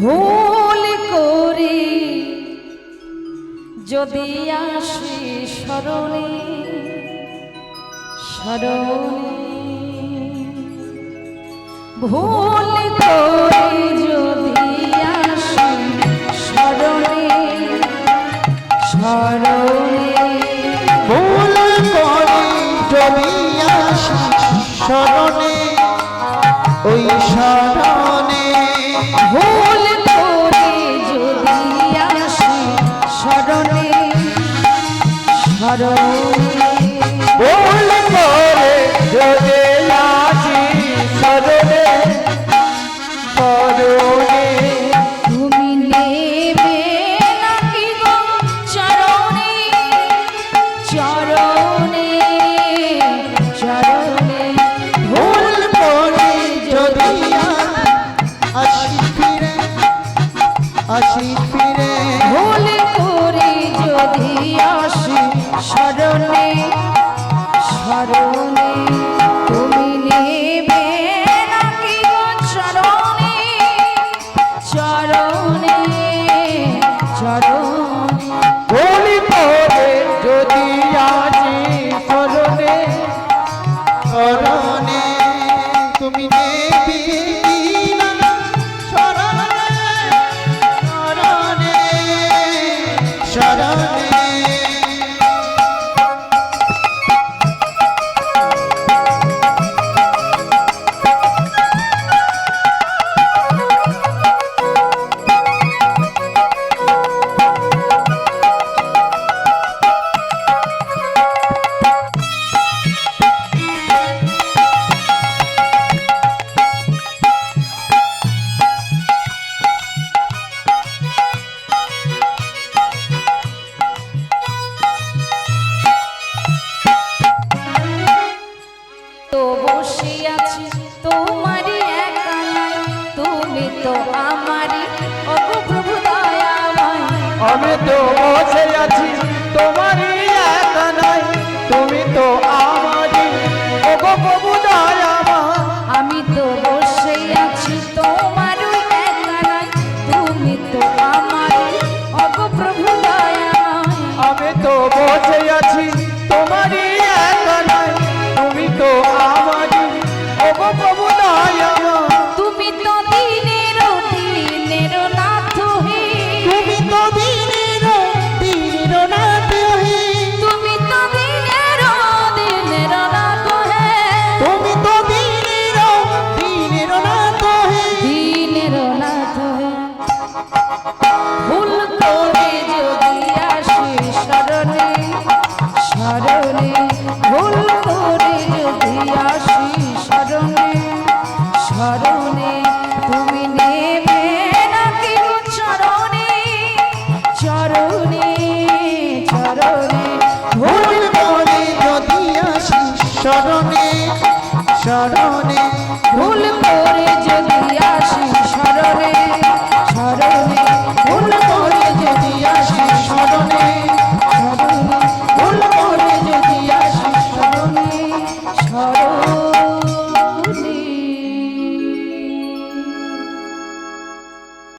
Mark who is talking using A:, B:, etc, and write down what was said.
A: ভুল করি। যদি আসি স্মরণে স্মরণে। ভুল করি যদি আসি স্মরণে স্মরণে।
B: ভুল করে যদি আসি স্মরণে, ওই স্মরণে
A: স্মরণে তুমি তো আমারই। অগো প্রভু দয়াময়।
B: আমি তো বসে আছি তোমারই একা নাই তুমি তো আমারই। ওগো প্রভু দয়ামা
A: আমি তো বসে আছি তোমারই একা নাই তুমি তো আমারই। অগো প্রভু দয়াময়।
B: আমি তো বসে আছি
A: চরণে চরণে। ভুল করে যদি আসি শরণে শরণে। ভুল করে যদি আসি শরণে
B: ভুল করে যদি আসি শরণে শরণে।
A: ভুল করে যদি আসি
B: শরণে।